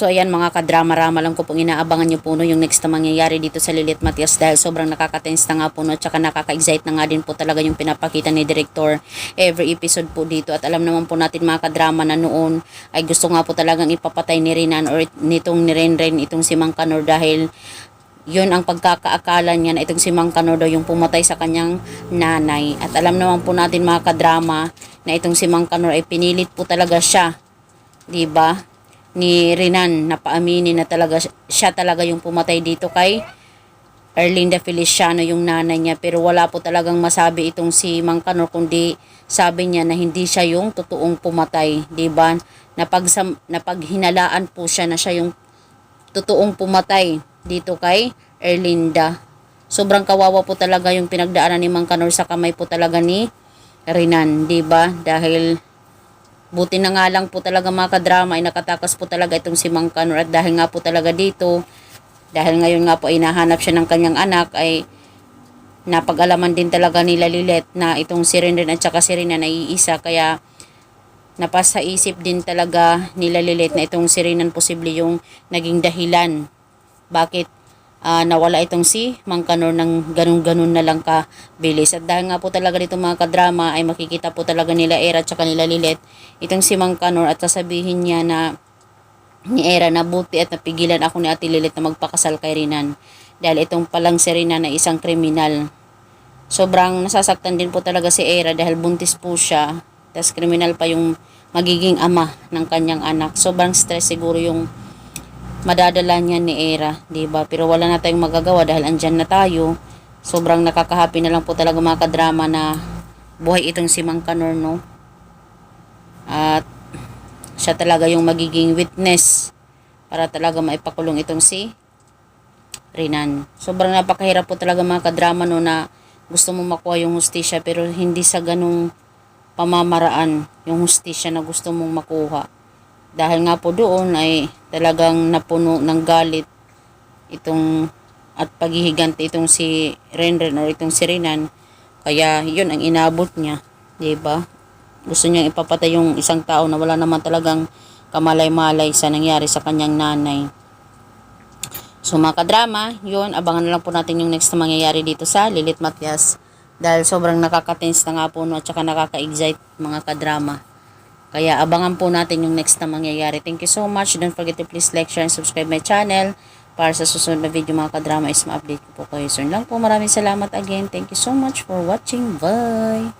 So ayan mga kadrama-rama lang ko pong inaabangan nyo po no, yung next na mangyayari dito sa Lilith Matias dahil sobrang nakaka-tense na nga po no, tsaka nakaka-excite na nga din po talaga yung pinapakita ni Director every episode po dito. At alam naman po natin mga kadrama na noon ay gusto nga po talagang ipapatay ni Rinan or nitong ni Renren itong si Mang Kanor dahil yun ang pagkakaakala niya na itong si Mang Kanor daw yung pumatay sa kanyang nanay. At alam naman po natin mga kadrama na itong si Mang Kanor ay pinilit po talaga siya 'di ba? Ni Renan na paaminin na talaga siya talaga yung pumatay dito kay Erlinda Feliciano yung nanay niya pero wala po talagang masabi itong si Mang Kanor kundi sabi niya na hindi siya yung totoong pumatay, 'di ba? Napag napaghinalaan po siya na siya yung totoong pumatay dito kay Erlinda. Sobrang kawawa po talaga yung pinagdaanan ni Mang Kanor sa kamay po talaga ni Renan, 'di ba? Dahil Buti na nga lang po talaga mga kadrama ay nakatakas po talaga itong si Mang Kanor dahil nga po talaga dito, dahil ngayon nga po ay nahanap siya ng kanyang anak ay napag-alaman din talaga nila Lilet na itong si Renren at saka si Renan ay iisa. Kaya napasa isip din talaga nila Lilet na itong si Renan posible yung naging dahilan bakit ah, nawala itong si Mang Kanor ng ganun-ganun na lang kabilis. At dahil nga po talaga dito mga kadrama ay makikita po talaga nila Era at saka nila Lilet itong si Mang Kanor at sasabihin niya na ni Era na buti at napigilan ako ni Ate Lilet na magpakasal kay Rinan. Dahil itong palang si Rinan na isang kriminal. Sobrang nasasaktan din po talaga si Era dahil buntis po siya. Tapos kriminal pa yung magiging ama ng kanyang anak. Sobrang stress siguro yung madadala niya ni Era, 'di ba? Pero wala na tayong magagawa dahil andyan na tayo. Sobrang nakakahappy na lang po talaga mga kadrama na buhay itong si Mang Kanor, no? At siya talaga yung magiging witness para talaga maipakulong itong si Rinan. Sobrang napakahirap po talaga mga kadrama no na gusto mo makuha yung hustisya pero hindi sa ganung pamamaraan yung hustisya na gusto mong makuha. Dahil nga po doon ay talagang napuno ng galit itong at paghihiganti itong si Renren or itong si Renan. Kaya yun ang inabot niya. ba? Gusto niyang ipapatay yung isang tao na wala naman talagang kamalay-malay sa nangyari sa kanyang nanay. So mga kadrama, yun, abangan na lang po natin yung next na mangyayari dito sa Lilith Matias. Dahil sobrang nakaka-tense na nga po no, at saka nakaka-excite mga kadrama. Kaya abangan po natin yung next na mangyayari. Thank you so much. Don't forget to please like, share, and subscribe my channel. Para sa susunod na video mga kadrama is ma-update ko po kayo. So yun lang po. Maraming salamat again. Thank you so much for watching. Bye!